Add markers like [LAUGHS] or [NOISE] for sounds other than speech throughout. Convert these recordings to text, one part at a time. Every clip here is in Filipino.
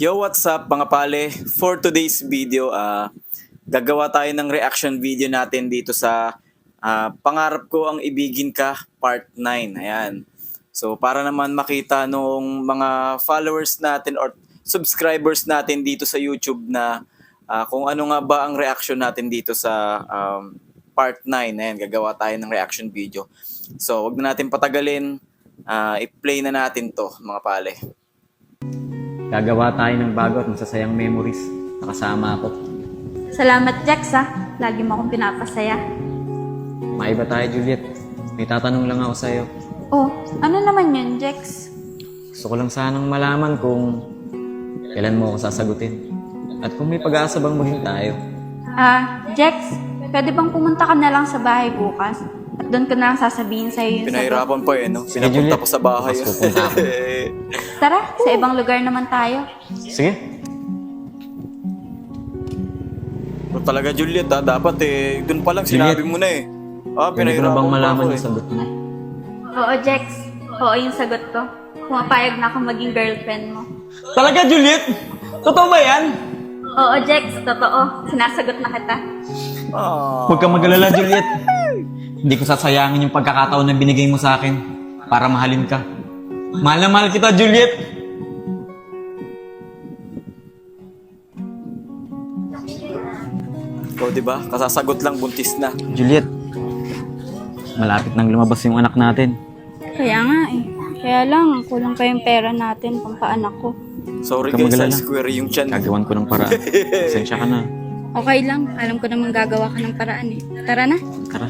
Yo, what's up mga pale? For today's video, ah gagawa tayo ng reaction video natin dito sa ah, Pangarap ko ang ibigin ka part 9. Ayan. So para naman makita nung mga followers natin or subscribers natin dito sa YouTube na ah, kung ano nga ba ang reaction natin dito sa um, part 9. Ayan, gagawa tayo ng reaction video. So wag na natin patagalin. Ah, i-play na natin to mga pale. Gagawa tayo ng bago at masasayang memories. Nakasama ako. Salamat, Jax, ha. Lagi mo akong pinapasaya. Maiba tayo, Juliet. May tatanong lang ako sa'yo. Oh, ano naman yun, Jax? Gusto ko lang sanang malaman kung kailan mo ako sasagutin. At kung may pag-asa bang maging tayo. Ah, Jax, pwede bang pumunta ka na lang sa bahay bukas? Doon ko na lang sasabihin sa'yo yung sagot. Pinahirapan pa eh, no? Pinapunta Juliet. ko sa bahay. Mas pupunta ako. [LAUGHS] Tara, sa ibang lugar naman tayo. Sige. Ito talaga, Juliet, ha? Dapat eh, dun pa lang Juliet. sinabi mo na eh. Ah, Pwede ko na pinahirapan bang pa malaman yung eh. sagot mo? Oo, Jax. Oo, yung sagot ko. Pumapayag na akong maging girlfriend mo. Talaga, Juliet? Totoo ba yan? Oo, Jax. Totoo. Sinasagot na kita. Ah, Huwag kang mag-alala, Juliet. [LAUGHS] Hindi ko sasayangin yung pagkakataon na binigay mo sa akin para mahalin ka. Mahal na mahal kita, Juliet! ikaw, di ba? Kasasagot lang, buntis na. Juliet, malapit nang lumabas yung anak natin. Kaya nga eh. Kaya lang, kulang pa yung pera natin pampaanak ko. Sorry Huwag guys, mag-alala. square yung chan. Gagawan ko ng paraan. [LAUGHS] Pasensya ka na. Okay lang. Alam ko namang gagawa ka ng paraan eh. Tara na. Tara.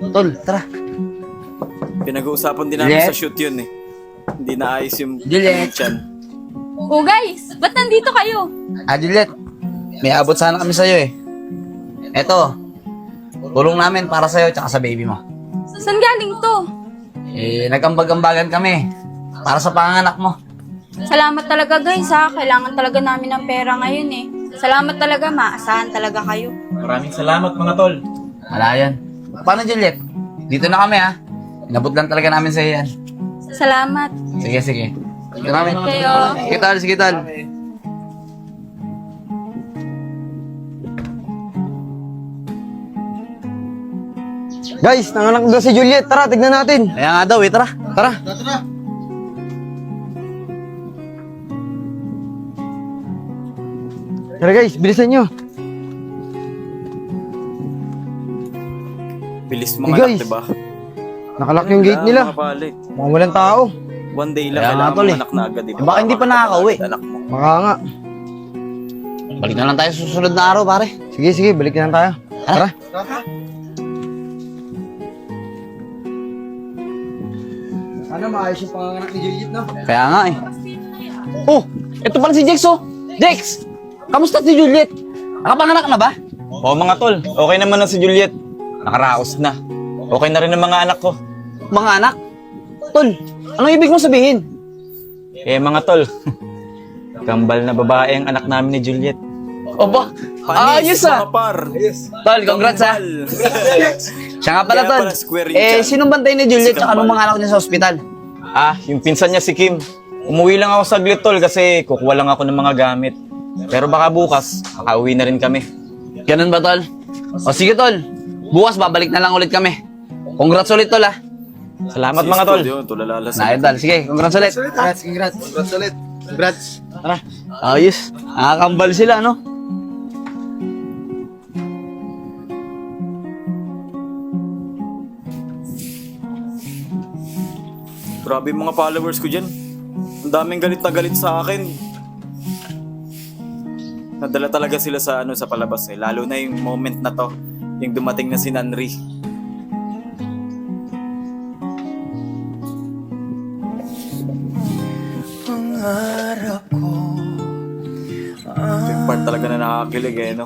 Tol, tara. Pinag-uusapan din namin Juliet? sa shoot yun eh. Hindi naayos yung Juliet. chan. Oh guys, ba't nandito kayo? Ah, Juliet. May abot sana kami sa'yo eh. Eto. Tulong namin para sa'yo tsaka sa baby mo. Saan galing to? Eh, nagambag-ambagan kami. Para sa panganak mo. Salamat talaga guys ha. Kailangan talaga namin ng pera ngayon eh. Salamat talaga, maasahan talaga kayo. Maraming salamat mga tol. Wala yan. Paano, Juliet? Dito na kami ha. Inabot lang talaga namin sa'yo yan. Salamat. Sige, sige. Sige namin. Kayo. Sige, tol. Sige, tol. Guys, nanganak na si Juliet. Tara, tignan natin. Kaya nga daw eh. Tara. Tara. Tara guys, bilisan nyo. Bilis Hey, mga guys. anak, di ba? Nakalak yung gate nila. Mga pale. Mukhang walang tao. One day lang Kaya nga, kailangan tol, mo eh. anak na agad, di ba? Eh, baka hindi pa nakakauwi. Anak mo. Baka nga. Balik na lang tayo sa susunod na araw, pare. Sige, sige, balik na lang tayo. Tara. Sana maayos yung panganak ni Juliet, no? Kaya nga eh. Oh, ito pala si Jex oh. Jex! Kamusta si Juliet? Nakapanganak na ba? Oo mga tol, okay naman na si Juliet. Nakaraos na. Okay na rin ang mga anak ko. Mga anak? Tol, anong ibig mo sabihin? Eh mga tol, kambal na babae ang anak namin ni Juliet. Oba, ayos ah. par. Tol, congrats ah. Siya nga pala Kaya tol. pala square yung Eh, tiyan. sinong bantay ni Juliet Si tsaka anong Kambal. mga anak niya sa ospital? Ah, yung pinsan niya si Kim. Umuwi lang ako saglit tol kasi kukuha lang ako ng mga gamit. Pero baka bukas, makauwi na rin kami. Ganun ba tol? O sige tol, bukas babalik na lang ulit kami. Congrats ulit tol ah. Salamat mga tol. Yun, tulala sa Na tol, sige, congrats ulit. Congrats, congrats. Congrats ulit. Congrats. Tara. Ayos, nakakambal sila no? Grabe yung mga followers ko dyan. Ang daming galit na galit sa akin. Nadala talaga sila sa ano sa palabas eh. Lalo na yung moment na to. Yung dumating na si Nanri. Ito yung part talaga na nakakakilig eh, no?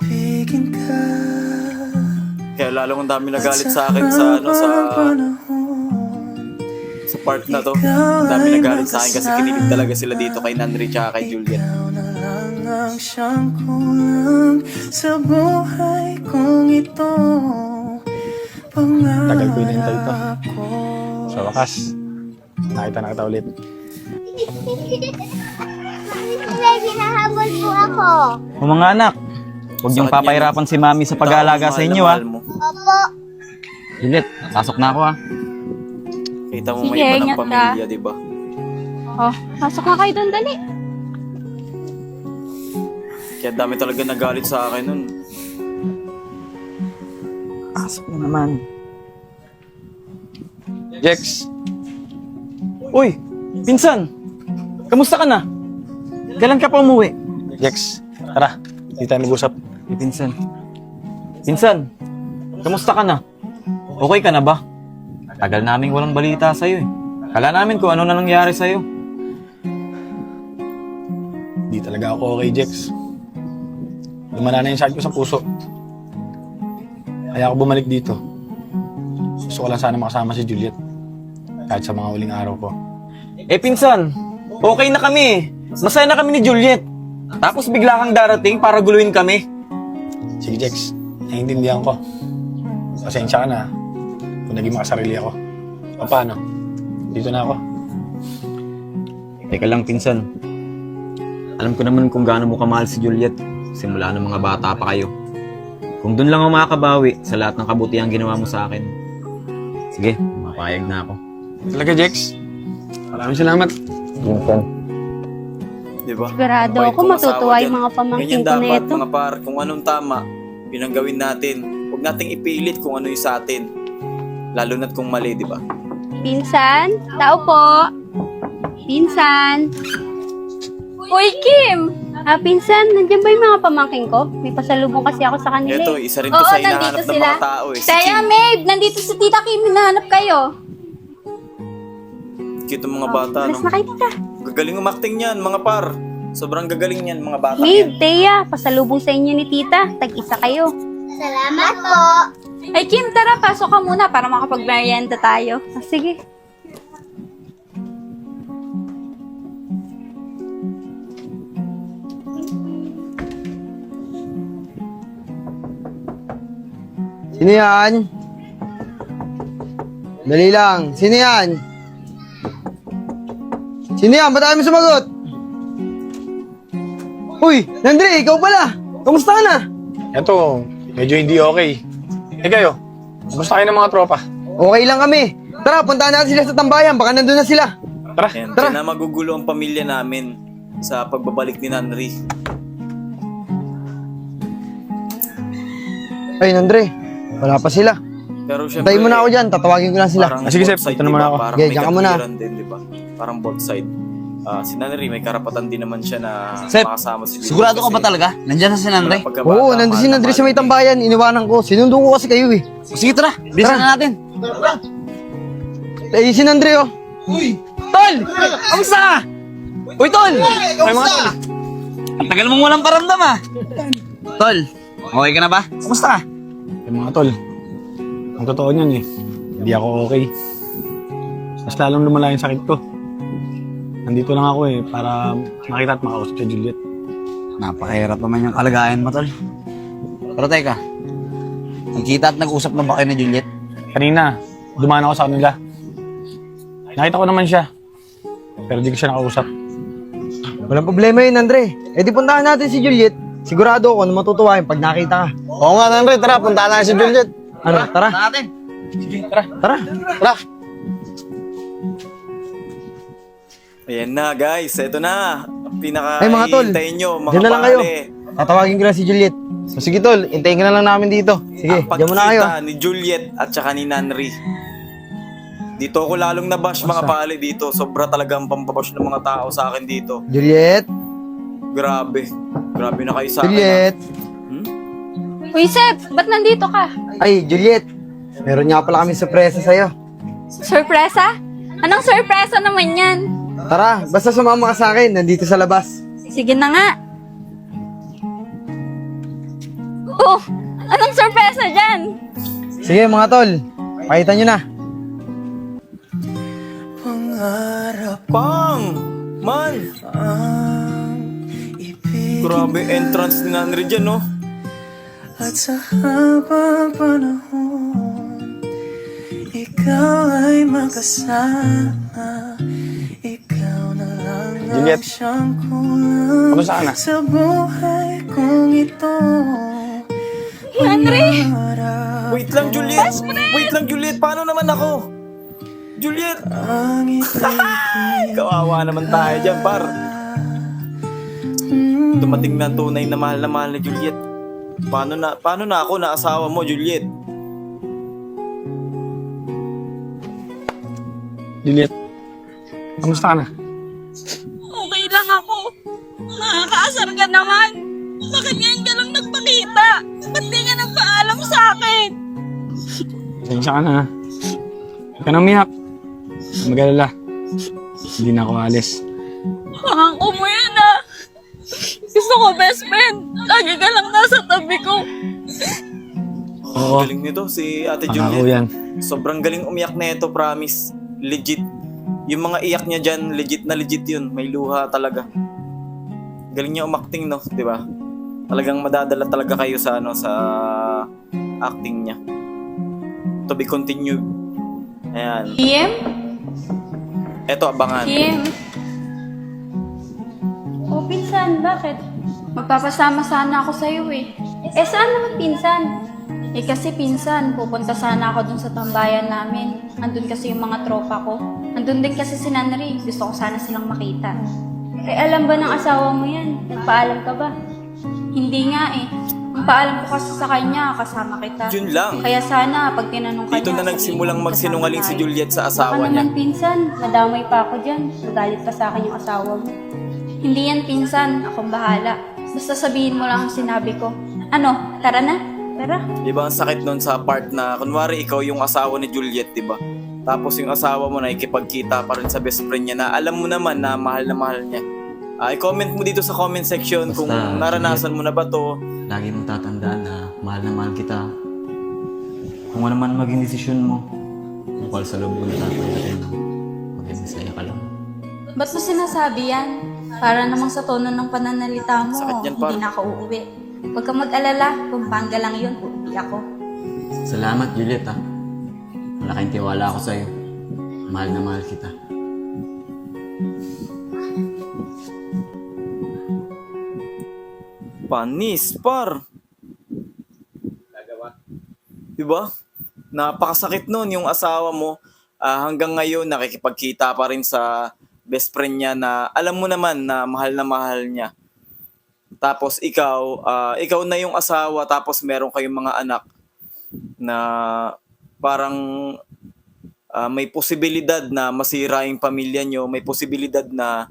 Kaya lalong ang dami nagalit sa akin sa ano sa sa part na to. Ang dami nagalit sa akin kasi kinilig talaga sila dito kay Nanri tsaka kay Juliet. Ang siyang kulang sa buhay kong ito. Tagal ko hinihintay to. Pangarap ko Sa wakas, nakita na kita ulit. Sila, hinahabol po ako. O mga anak, huwag niyong Sakit papahirapan si mami sa pag-aalaga sa inyo ha. Mahal mo. Opo. Juliet, pasok na ako ha. Kita mo Sige, may iba ng ingat ka. pamilya, di ba? Oh, pasok na kayo doon, dali. Kaya dami talaga nagalit sa akin nun. Pasok na naman. Jex, Uy, pinsan! Kamusta ka na? Kailan ka pa umuwi? Jex, tara. Hindi tayo mag-usap. Eh, pinsan. Pinsan, kamusta ka na? Okay ka na ba? Tagal naming walang balita sa'yo eh. Kala namin kung ano na nangyari sa'yo. Hindi talaga ako okay, Jex. Lumala na yung sakit ko sa puso. Kaya ako bumalik dito. Gusto ko lang sana makasama si Juliet. Kahit sa mga uling araw ko. Eh pinsan, okay na kami. Masaya na kami ni Juliet. Tapos bigla kang darating para guluhin kami. Sige, Jex. Naiintindihan ko. Pasensya ka na kung naging makasarili ako. O paano? Dito na ako. Teka lang pinsan. Alam ko naman kung gaano mo kamahal si Juliet. Simula ng mga bata pa kayo. Kung doon lang ako makakabawi sa lahat ng kabutihan ginawa mo sa akin. Sige, mapayag na ako. Talaga, Jex. Maraming salamat. Pinsan. Di ba? Sigurado ako matutuwa yung mga pamangkin ko na ito. mga par, kung anong tama, yun ang gawin natin. Huwag nating ipilit kung ano yung sa atin. Lalo na't kung mali, di ba? Pinsan, tao po. Pinsan. Uy, Kim! Ah, pinsan, nandiyan ba yung mga pamangkin ko? May pasalubong kasi ako sa kanila. Ito, eh. isa rin to Oo, sa nandito hinahanap ng sila. mga tao eh. Si Kaya, Kim. Mabe, nandito si Tita Kim, hinahanap kayo. Cute ang mga bata, Alas no? na kayo, Tita. Gagaling umakting yan, mga par. Sobrang gagaling yan, mga bata Mabe, yan. Pasalubong sa inyo ni Tita. Tag-isa kayo. Salamat po. Ay, Kim, tara, pasok ka muna para makapag-merienda tayo. Ah, sige. Sino yan? Dali lang. Sino yan? Sino yan? Ba't mo sumagot? Uy, Nandre, ikaw pala. Kamusta ka na? Eto, medyo hindi okay. Eh kayo, kumusta kayo ng mga tropa? Okay lang kami. Tara, puntahan natin sila sa tambayan. Baka nandun na sila. Tara. Yan, Tara. Kaya na magugulo ang pamilya namin sa pagbabalik ni Nanri. Ay, Nandre. Wala pa sila. Pero syempre, Tayo muna ako dyan. Tatawagin ko lang sila. Parang Ah, sige, both Sep. side, Ito na ba? ako. Parang Okay, may diyan ka muna. katwiran din, di ba? Parang both side. Ah, si Nanri, may karapatan din naman siya na Sep, makasama si Juliet Sigurado ka kasi ba talaga? Nandiyan na si Nandre? pagkabata, Oo, nandun si mahal na sa mahal may tambayan. Iniwanan ko. Sinundo ko kasi kayo eh. Sige, tara. Bilisan na natin. Eh, si Nandre oh. Tol! Kamusta ka? Uy, Tol! Ay, mga tol. Ang tagal mong walang paramdam ah. Tol, okay ka na ba? Kumusta ka? Eh, mga tol. Ang totoo niyan eh. Hindi ako okay. Mas lalong lumala yung sakit ko. Nandito lang ako eh, para makita at makausap si Juliet. Napakahirap naman yung kalagayan mo, Tol. Pero teka, nagkita at nag-usap na ba kayo ni Juliet? Kanina, dumaan ako sa kanila. Nakita ko naman siya. Pero di ko siya nakausap. Walang problema yun, Andre. Eh di puntahan natin si Juliet. Sigurado ako na matutuwa yun pag nakita ka. Oo nga, Andre. Tara, puntahan natin si Juliet. Ano, tara. Tara natin. Tara. Tara. Ayan na, guys. Ito na. Ang pinaka Ay, mga tol. hihintayin nyo, mga Diyan na lang kayo. pare. Tatawagin ko lang si Juliet. So, sige, tol. Intayin ka na lang namin dito. Sige, Ang diyan muna kayo. pagkita ni Juliet at saka ni Nanri. Dito ako lalong nabash mga pale dito. Sobra talagang pampabash ng mga tao sa akin dito. Juliet, Grabe. Grabe na kayo sa akin. ah. Juliet. Uy, Sep, ba't nandito ka? Ay, Juliet. Meron nga pala kami sorpresa sa'yo. Sorpresa? Anong sorpresa naman yan? Tara, basta sumama ka sa akin. Nandito sa labas. Sige na nga. Oh, anong sorpresa dyan? Sige mga tol, pakita nyo na. Pangarap Pang! Man! ibig Grabe entrance ni Nanri dyan, no? At sa habang panahon Ikaw ay makasama Ikaw na Juliet, siyang kulang ka na? sa buhay kong ito. Henry! Wait lang, Juliet! Wait lang, Juliet! Paano naman ako? Juliet! Ang ito'y [LAUGHS] Kawawa naman tayo dyan, par. Dumating na tunay na mahal na mahal na Juliet. Paano na, paano na ako na asawa mo, Juliet? Juliet, kamusta ka na? Okay lang ako. Nakakaasar ka naman. Bakit ngayon ka lang nagpakita? Ba't di ka nagpaalam sa akin? Pasensya ka na. ha? Huwag ka nang miyak. Huwag Mag-alala. Hindi na ako alis. Ah. Gusto ko best friend. Lagi ka lang nasa tabi ko. Oo. Galing nito si Ate Pangako Juliet. yan. Sobrang galing umiyak na ito, promise. Legit. Yung mga iyak niya dyan, legit na legit yun. May luha talaga. Galing niya umakting, no? Di ba? Talagang madadala talaga kayo sa ano sa acting niya. To be continued. Ayan. Kim? Eto, abangan. Kim? Pinsan, bakit? Magpapasama sana ako sa'yo eh. Eh, saan naman pinsan? Eh, kasi pinsan, pupunta sana ako dun sa tambayan namin. Andun kasi yung mga tropa ko. Andun din kasi si Nanri. Gusto ko sana silang makita. Eh, alam ba ng asawa mo yan? Nagpaalam ka ba? Hindi nga eh. Ang paalam ko kasi sa kanya, kasama kita. Yun lang. Kaya sana, pag tinanong ka Dito niya, na nagsimulang sabihin magsinungaling kasama si tayo. Juliet sa Baka asawa niya. naman pinsan, nadamay pa ako dyan. Nagalit pa sa akin yung asawa mo. Hindi yan pinsan, akong bahala. Basta sabihin mo lang ang sinabi ko. Ano, tara na? Tara. Di ba ang sakit nun sa part na, kunwari ikaw yung asawa ni Juliet, di ba? Tapos yung asawa mo na ikipagkita pa rin sa best friend niya na alam mo naman na mahal na mahal niya. Ah, i-comment mo dito sa comment section kung Basta, naranasan mo na ba to. Lagi mong tatandaan na mahal na mahal kita. Kung ano man maging desisyon mo, tungkol sa loob ko na tatay natin, maging masaya ka lang. Ba't mo sinasabi yan? Para namang sa tono ng pananalita mo, Sakit yan, par. hindi na ako uuwi. Huwag kang mag-alala, Pampanga lang yun, uuwi ako. Salamat, Juliet, ha. Malaking tiwala ako sa'yo. Mahal na mahal kita. Panis, par. Di ba? Napakasakit nun yung asawa mo. ah, hanggang ngayon, nakikipagkita pa rin sa best friend niya na alam mo naman na mahal na mahal niya. Tapos ikaw, ah, ikaw na yung asawa tapos meron kayong mga anak na parang ah, may posibilidad na masira yung pamilya nyo, may posibilidad na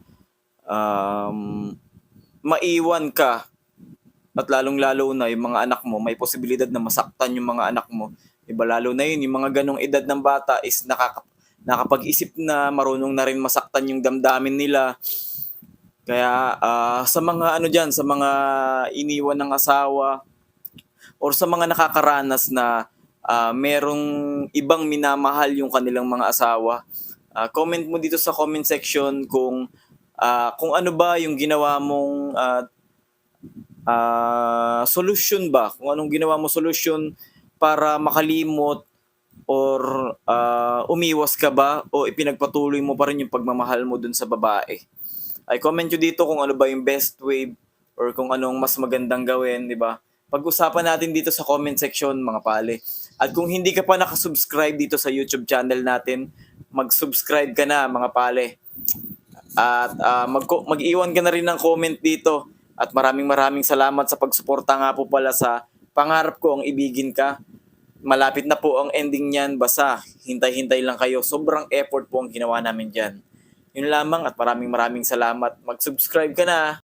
um, maiwan ka at lalong-lalo na yung mga anak mo, may posibilidad na masaktan yung mga anak mo. Iba lalo na yun, yung mga ganong edad ng bata is nakaka, nakapag-isip na, marunong na rin masaktan yung damdamin nila. Kaya ah, sa mga ano dyan, sa mga iniwan ng asawa, or sa mga nakakaranas na ah, merong ibang minamahal yung kanilang mga asawa, ah, comment mo dito sa comment section kung ah, kung ano ba yung ginawa mong ah, ah solution ba? Kung anong ginawa mo solution para makalimot or ah, umiwas ka ba o ipinagpatuloy mo pa rin yung pagmamahal mo dun sa babae? Ay comment nyo dito kung ano ba yung best way or kung anong mas magandang gawin, di ba? Pag-usapan natin dito sa comment section, mga pale. At kung hindi ka pa nakasubscribe dito sa YouTube channel natin, mag-subscribe ka na, mga pale. At ah, mag- mag-iwan ka na rin ng comment dito. At maraming maraming salamat sa pagsuporta nga po pala sa pangarap ko ang ibigin ka. Malapit na po ang ending niyan. Basta hintay-hintay lang kayo. Sobrang effort po ang ginawa namin dyan. Yun lamang at maraming maraming salamat. Mag-subscribe ka na.